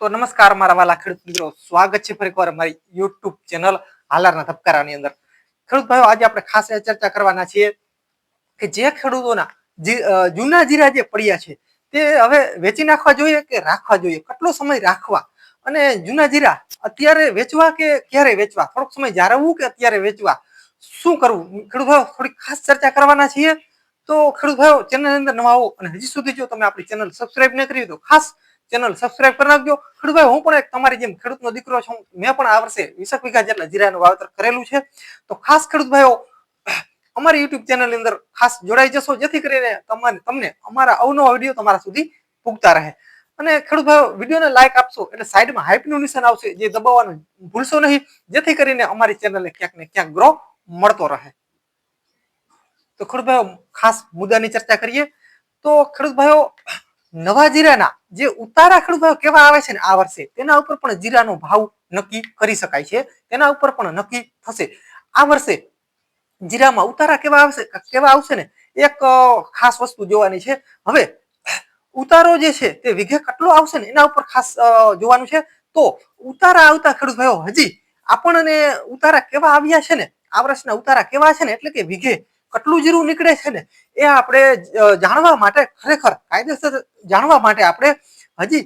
તો નમસ્કાર મારા વાલા ખેડૂત મિત્રો. સ્વાગત છે ફરી એકવાર મારી યુટ્યુબ ચેનલ હાલારના ધબકારાની અંદર. ખેડૂત ભાઈઓ, આજે આપણે ખાસ ચર્ચા કરવાના છીએ કે જે ખેડૂતોના જૂના જીરા જે પડ્યા છે, તે હવે વેચી નાખવા જોઈએ કે રાખવા જોઈએ? કેટલો સમય રાખવા? અને જૂના જીરા અત્યારે વેચવા કે ક્યારે વેચવા? થોડોક સમય જાળવવું કે અત્યારે વેચવા? શું કરવું? ખેડૂત ભાઈઓ થોડી ખાસ ચર્ચા કરવાના છીએ. તો ખેડૂત ભાઈઓ ચેનલ અંદર નવા આવો અને હજી સુધી જો તમે આપણી ચેનલ સબસ્ક્રાઈબ ન કરી તો ખાસ ચેનલ સબસ્ક્રાઇબ કરી નાખજો. ખેડૂતભાઈ હું પણ એક તમારી જેમ ખેડૂતનો દીકરો છું. મેં પણ આ વર્ષે વીસક વીઘા જેટલા જીરાનું વાવેતર કરેલું છે. તો ખાસ ખેડૂતભાઈઓ, અમારી યુટ્યુબ ચેનલની અંદર ખાસ જોડાઈ જશો, જેથી કરીને તમારે તમને અમારા અવનવા વીડિયો તમારા સુધી પૂગતા રહે. અને ખેડૂત ભાઈઓ વિડીયોને લાઈક આપશો એટલે સાઈડમાં હાઈપનું નિશાન આવશે. જે દબાવવાનું ભૂલશો નહીં. જેથી કરીને અમારી ચેનલને ક્યાંક ને ક્યાંક ગ્રો મળતો રહે. તો ખેડૂતભાઈઓ, ખાસ મુદ્દાની ચર્ચા કરીએ. તો ખેડૂત ભાઈઓ નવા જીરાના જે ઉતારા ખેડૂત કેવા આવે છે ને આ વર્ષે, તેના ઉપર પણ જીરાનો ભાવ નક્કી કરી શકાય છે, તેના ઉપર પણ નક્કી થશે. આ વર્ષે જીરામાં ઉતારા કેવા આવશે કેવા આવશે ને? એક ખાસ વસ્તુ જોવાની છે. હવે, ઉતારો જે છે તે વિઘે કેટલો આવશે ને? એના ઉપર ખાસ જોવાનું છે. તો ઉતારા આવતા ખેડૂત ભાઈઓ હજી આપણને ઉતારા કેવા આવ્યા છે ને? આ વર્ષના ઉતારા કેવા છે ને? એટલે કે વિઘે કેટલું જીરું નીકળે છે ને, એ આપણે જાણવા માટે ખરેખર કાયદેસર જાણવા માટે આપણે હજી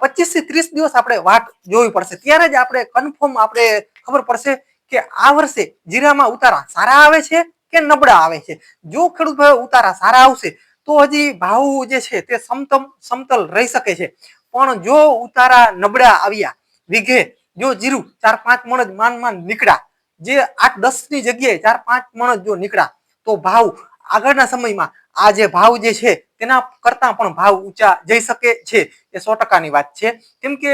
પચીસથી ત્રીસ દિવસ આપણે વાટ જોવી પડશે. ત્યારે જ આપણે કન્ફર્મ આપણે ખબર પડશે કે આ વર્ષે જીરામાં ઉતારા સારા આવે છે કે નબળા આવે છે. જો ખેડૂત ભાઈ ઉતારા સારા આવશે, તો હજી ભાવ જે છે તે સમતમ, સમતલ રહી શકે છે. પણ જો ઉતારા નબળા આવ્યા, વીઘે જો જીરું ચાર પાંચ મણ માંડ માંડ નીકળ્યા, જે આઠ દસની જગ્યાએ ચાર પાંચ મણ જો નીકળ્યા તો ભાવ આગળના સમયમાં આ જે ભાવ જે છે, તેના કરતા પણ ભાવ ઊંચા જઈ શકે છે એ સો ટકાની વાત છે. કેમ કે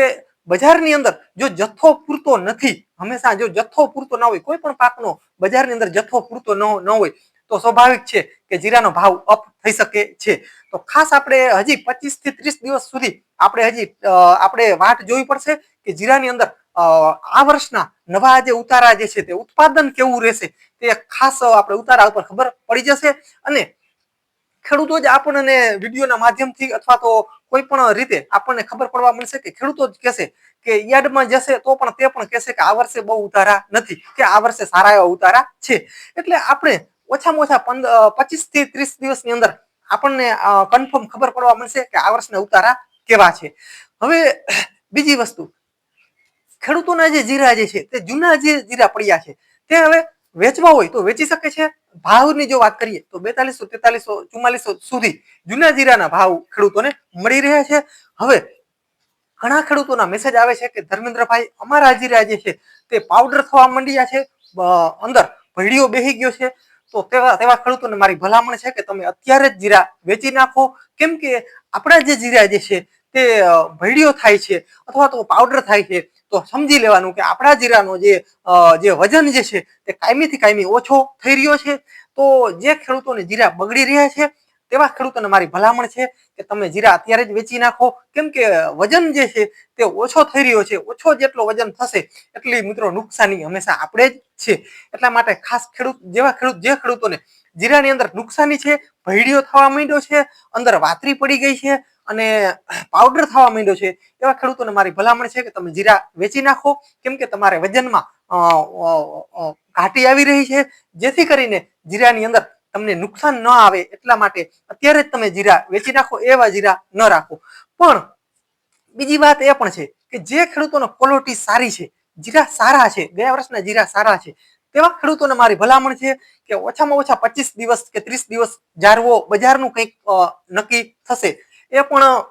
બજારની અંદર જો જથ્થો પૂરતો નથી, હંમેશા જો જથ્થો પૂરતો ના હોય, કોઈ પણ પાકનો બજારની અંદર જથ્થો પૂરતો ન ન હોય, તો સ્વાભાવિક છે કે જીરાનો ભાવ અપ થઈ શકે છે. તો ખાસ આપણે હજી પચીસથી ત્રીસ દિવસ સુધી આપણે હજી આપણે વાટ જોવી પડશે કે જીરાની અંદર આ વર્ષના નવા જે ઉતારા જે છે તે ઉત્પાદન કેવું રહેશે તે ખાસ આપણે ઉતારા ઉપર ખબર પડી જશે અને ખેડૂતો જ આપણને વિડીયોના માધ્યમથી અથવા તો કોઈ પણ રીતે આપણને ખબર પડવા મળશે કે ખેડૂતો જ કહેશે કે યાર્ડમાં જશે તો પણ તે પણ કહેશે કે આ વર્ષે બહુ ઉતારા નથી કે આ વર્ષે સારા એવા ઉતારા છે. એટલે આપણે ઓછામાં ઓછા પચીસથી ત્રીસ દિવસની અંદર આપણને કન્ફર્મ ખબર પડવા મળશે કે આ વર્ષના ઉતારા કેવા છે. હવે બીજી વસ્તુ ખેડૂતોના જે જીરા જે છે, તે જૂના જે જીરા પડ્યા છે, તે હવે વેચવા હોય તો વેચી શકે છે. ભાવની જો વાત કરીએ તો બેતાલીસો, તેતાલીસો, ચુમ્માલીસો સુધી જૂના જીરાના ભાવ ખેડૂતોને મળી રહ્યા છે. હવે ઘણા ખેડૂતોના મેસેજ આવે છે કે, ધર્મેન્દ્રભાઈ, અમારા જીરા જે છે, તે પાવડર થવા માંડ્યા છે અંદર ભેડીઓ બેહી ગયો છે. તો તેવા તેવા ખેડૂતોને મારી ભલામણ છે કે, તમે અત્યારે જ જીરા વેચી નાખો. કેમ કે આપણા જે જીરા જે છે તે ભેડિયો થાય છે અથવા તો પાવડર થાય છે, તો સમજી લેવાનું કે આપણા જીરાનો જે જે વજન જે છે તે કાયમીથી કાયમી ઓછો થઈ રહ્યો છે. તો જે ખેડૂતોને જીરા બગડી રહ્યા છે, તેવા ખેડૂતોને મારી ભલામણ છે કે તમે જીરા અત્યારે જ વેચી નાખો. કેમ કે વજન જે છે તે ઓછો થઈ રહ્યો છે, ઓછો જેટલો વજન થશે એટલી મિત્રો નુકસાની હંમેશા આપણે જ છે. એટલા માટે ખાસ ખેડૂત, જેવા ખેડૂત, જે ખેડૂતોને જીરાની અંદર નુકસાની છે ભૈડીઓ થવા માંડ્યો છે, અંદર વાતરી પડી ગઈ છે અને પાવડર થવા માંડ્યો છે, એવા ખેડૂતોને મારી ભલામણ છે કે તમે જીરા વેચી નાખો. કેમ કે તમારે વજનમાં ઘાટી આવી રહી છે. જેથી કરીને જીરાની અંદર તમને નુકસાન ન આવે એટલા માટે અત્યારે જ તમે જીરા વેચી નાખો, એવા જીરા ન રાખો. પણ બીજી વાત એ પણ છે કે જે ખેડૂતોનો ક્વોલિટી સારી છે, જીરા સારા છે, ગયા વર્ષના જીરા સારા છે, તેવા ખેડૂતોને મારી ભલામણ છે કે ઓછામાં ઓછા પચીસ દિવસ કે ત્રીસ દિવસ જાળવો બજારનું કંઈક નક્કી થશે. એ પણ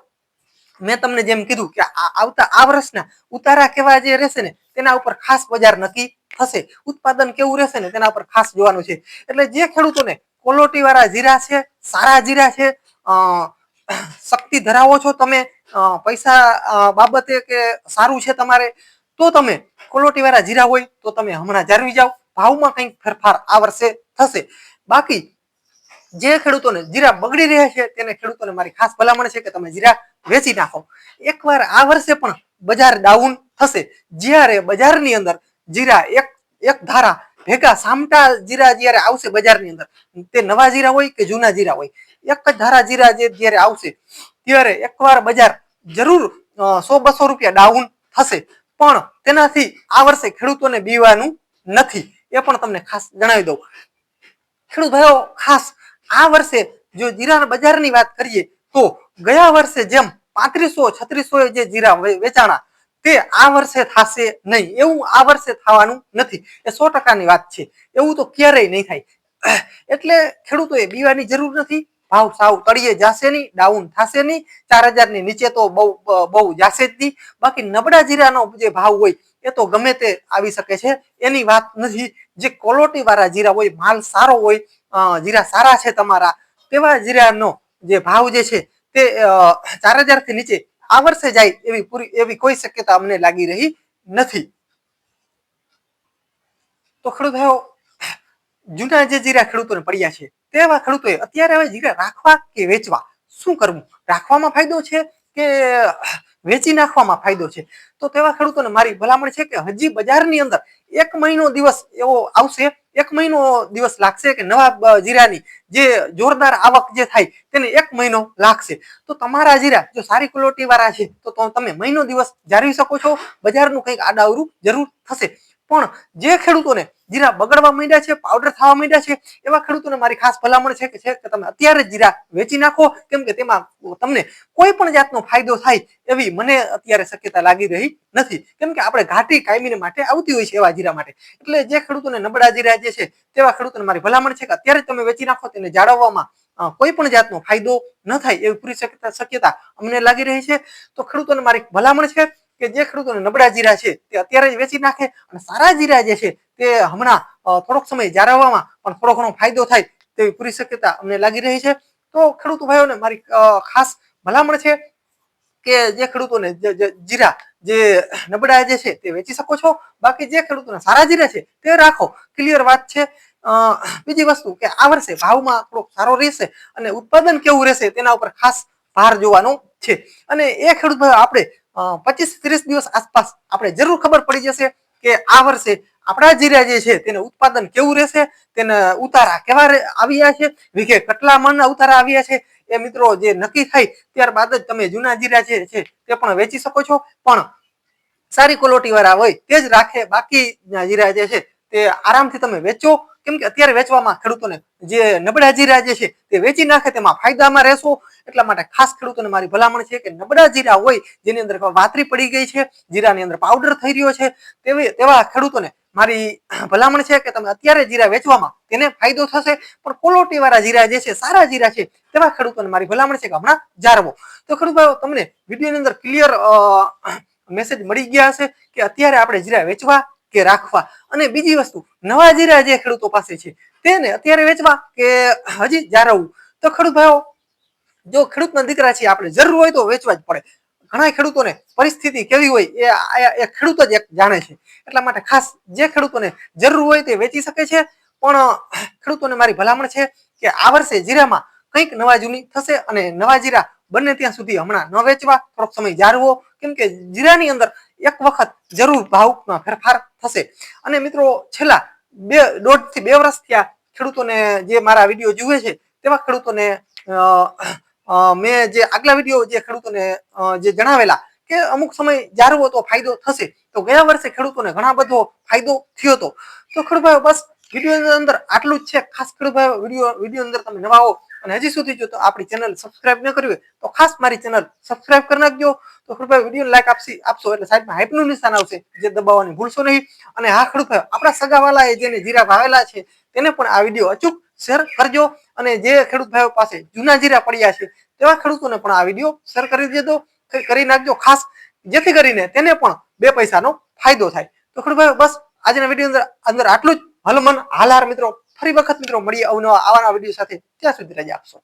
મેં તમને જેમ કીધું કે આવતા આ વર્ષના ઉતારા કેવા જે રહેશે ને, તેના ઉપર ખાસ બજાર નક્કી થશે. ઉત્પાદન કેવું રહેશે ને, તેના ઉપર ખાસ જોવાનું છે. એટલે જે ખેડૂતોને ક્વોલિટી વાળા જીરા છે, સારા જીરા છે શક્તિ ધરાવો છો તમે પૈસા બાબતે કે સારું છે તમારે, તો તમે ક્વોલિટી વાળા જીરા હોય તો તમે હમણાં જાળવી જાઓ. ભાવમાં કંઈક ફેરફાર આ વર્ષે થશે. બાકી જે ખેડૂતોને જીરા બગડી રહ્યા છે, તેને ખેડૂતોને મારી ખાસ ભલામણ છે કે તમે જીરા વેચી નાખો. એકવાર આ વર્ષે પણ બજાર ડાઉન થશે. જ્યારે બજારની અંદર જીરા એક એક ધારા ભેગા સામટા જીરા જ્યારે આવશે બજારની અંદર, તે નવા જીરા હોય કે જૂના જીરા હોય? એક જ ધારા જીરા જે જ્યારે આવશે, ત્યારે એકવાર બજાર જરૂર સો બસો રૂપિયા ડાઉન થશે. પણ તેનાથી આ વર્ષે ખેડૂતોને બીવાનું નથી. એ પણ તમને ખાસ જણાવી દઉં. ખેડૂત ભાઈઓ, ખાસ આ વર્ષે જો જીરાના બજારની વાત કરીએ તો ગયા વર્ષે જેમ પાંત્રીસો, છત્રીસો જે જીરા વેચાણા તે આ વર્ષે થશે નહીં. એવું આ વર્ષે થવાનું નથી. એ સો ટકાની વાત છે. એવું તો ક્યારેય નહીં થાય. એટલે ખેડૂતોએ બીવાની જરૂર નથી. ભાવ સાવ તળિયે જાશે નહીં, ડાઉન થશે નહીં. ચાર હજારની નીચે તો બહુ બહુ જાશે જ નહીં. બાકી નબળા જીરાનો જે ભાવ હોય એ તો ગમે તે આવી શકે છે. એની વાત નથી. જે ક્વોલિટી વાળા જીરા હોય, માલ સારો હોય જીરા સારા છે તમારા. તેવા જીરાનો જે ભાવ જે છે તે ચાર હજારથી નીચે આ વર્ષે જાય એવી પૂરી, એવી કોઈ શક્યતા અમને લાગી રહી નથી. તો ખેડૂત જૂના જે જીરા ખેડૂતોને પડ્યા છે, તેવા ખેડૂતોએ અત્યારે હવે જીરા રાખવા કે વેચવા? શું કરવું? રાખવામાં ફાયદો છે કે, વેચી નાખવામાં ફાયદો છે? તો તેવા ખેડૂતોને મારી ભલામણ છે કે હજી બજારની અંદર એક મહિનો દિવસ એવો આવશે એક મહિનો દિવસ લાગશે કે નવા જીરાની જે જોરદાર આવક જે થાય તેને એક મહિનો લાગશે. તો તમારા જીરા જો સારી ક્વોલિટી વાળા છે, તો તમે મહિનો દિવસ જાળવી શકો છો. બજારનું કંઈક આડાવરું જરૂર થશે. પણ જે ખેડૂતોને જીરા બગડવા માંડ્યા છે પાવડર થવા માંડ્યા છે, એવા ખેડૂતોને મારી ખાસ ભલામણ છે કે છે કે તમે અત્યારે જીરા વેચી નાખો, કેમ કે તેમાં તમને કોઈ પણ જાતનો ફાયદો થાય એવી મને અત્યારે શક્યતા લાગી રહી નથી. કેમ કે આપણે ઘાટી કાયમીને માટે આવતી હોય છે એવા જીરા માટે. એટલે જે ખેડૂતોને નબળા જીરા જે છે, તેવા ખેડૂતોને મારી ભલામણ છે કે અત્યારે તમે વેચી નાખો, તેને જાળવવામાં કોઈ પણ જાતનો ફાયદો ન થાય એવી પૂરી શક્યતા અમને લાગી રહી છે. તો ખેડૂતોને મારી ભલામણ છે કે જે ખેડૂતોને નબળા જીરા છે તે અત્યારે જ વેચી નાખે અને સારા જીરા જે છે તે હમણાં થોડોક સમય જાળવવામાં પણ થોડો ઘણો ફાયદો થાય તેવી પૂરી શક્યતા અમને લાગી રહી છે. તો ખેડૂત ભાઈઓને મારી ખાસ ભલામણ છે કે જે ખેડૂતોને જીરા જે નબળા જે છે તે વેચી શકો છો. બાકી જે ખેડૂતોને સારા જીરા છે તે રાખો. ક્લિયર વાત છે. બીજી વસ્તુ કે આ વર્ષે ભાવમાં થોડોક સારો રહેશે અને ઉત્પાદન કેવું રહેશે તેના ઉપર ખાસ ભાર જોવાનો છે. અને એ ખેડૂત આપણે પચીસ ત્રીસ દિવસ આસપાસ આપણે જરૂર ખબર પડી જશે કે આ વર્ષે આપણા જીરા જે છે તેને ઉત્પાદન કેવું રહેશે, તેને ઉતારા કેવા આવ્યા છે વિઘે કેટલા મણના ઉતારા આવ્યા છે એ મિત્રો જે નક્કી થાય ત્યારબાદ જ તમે જૂના જીરા જે છે તે પણ વેચી શકો છો. પણ સારી ક્વોલિટી વાળા હોય તે જ રાખે બાકી જીરા જે છે તે આરામથી તમે વેચો. કેમ કે અત્યારે વેચવામાં ખેડૂતોને જે નબળા જીરા જે છે તે વેચી નાખે તેમાં ફાયદામાં રહેશો. એટલા માટે ખાસ ખેડૂતોને મારી ભલામણ છે કે નબળા જીરા હોય જેની અંદર વાતરી પડી ગઈ છે, જીરાની અંદર પાવડર થઈ રહ્યો છે, તેવી, તેવા ખેડૂતોને મારી ભલામણ છે કે તમે અત્યારે જીરા વેચવામાં તેને ફાયદો થશે. પણ ક્વોલિટી વાળા જીરા જે છે, સારા જીરા છે, તેવા ખેડૂતોને મારી ભલામણ છે કે હમણાં જાળવો તો ખેડૂત તમને વિડીયોની અંદર ક્લિયર મેસેજ મળી ગયા હશે કે અત્યારે આપણે જીરા વેચવા કે રાખવા. અને બીજી વસ્તુ, નવા જીરા જે ખેડૂતો પાસે છે, તેને અત્યારે વેચવા કે હજી જાળવવું તો ખેડૂત ભાઈઓ, જો ખેડૂતના દીકરા છે આપણે જરૂર હોય તો વેચવા જ પડે. ઘણા ખેડૂતોને પરિસ્થિતિ કેવી હોય એ એ ખેડૂત જ જાણે છે. એટલા માટે ખાસ જે ખેડૂતોને જરૂર હોય તે વેચી શકે છે. પણ ખેડૂતોને મારી ભલામણ છે કે આ વર્ષે જીરામાં કંઈક નવા જૂની થશે અને નવા જીરા બને ત્યાં સુધી હમણાં ન વેચવા, થોડોક સમય જાળવો કેમ કે જીરાની અંદર એક વખત જરૂર ભાવમાં ફેરફાર થશે. અને મિત્રો, છેલ્લા બે દોઢથી બે વર્ષ થયા ખેડૂતોને જે મારા વીડિયો જુએ છે, તેવા ખેડૂતોને મેં જે આગલા વીડિયો જે ખેડૂતોને જે જણાવેલા કે અમુક સમય જાળવો તો ફાયદો થશે. તો ગયા વર્ષે ખેડૂતોને ઘણા બધો ફાયદો થયો હતો. તો ખેડૂત બસ વીડિયો અંદર આટલું જ છે. ખાસ ખેડૂત વીડિયો વીડિયો અંદર તમે નવા હો અને હજી સુધી જો તો આપણી ચેનલ સબસ્ક્રાઇબ ન કરી હોય, તો ખાસ મારી ચેનલ સબસ્ક્રાઇબ કરી નાખજો. તો ખેડૂત વીડિયો લાઈક આપશી, આપશો એટલે સાઈડમાં હાઈપનું નિશાન આવશે. જે દબાવવાની ભૂલશો નહીં. અને હા ખેડૂતભાઈ આપણા સગાવાલાએ જેને જીરા ભાવેલા છે, તેને પણ આ વીડિયો અચૂક શેર કરજો. અને જે ખેડૂત ભાઈઓ પાસે જૂના જીરા પડ્યા છે, તેવા ખેડૂતોને પણ આ વીડિયો શેર કરી દેજો. કરી નાખજો. ખાસ જેથી કરીને તેને પણ બે પૈસાનો ફાયદો થાય. તો ખેડૂત ભાઈઓ બસ, આજના વીડિયો અંદર અંદર આટલું જ. હલમન હાલાર મિત્રો. ફરી વખત મિત્રો મળીએ અવનવા આવાના વીડિયો સાથે. ત્યાં સુધી રજા આપશો.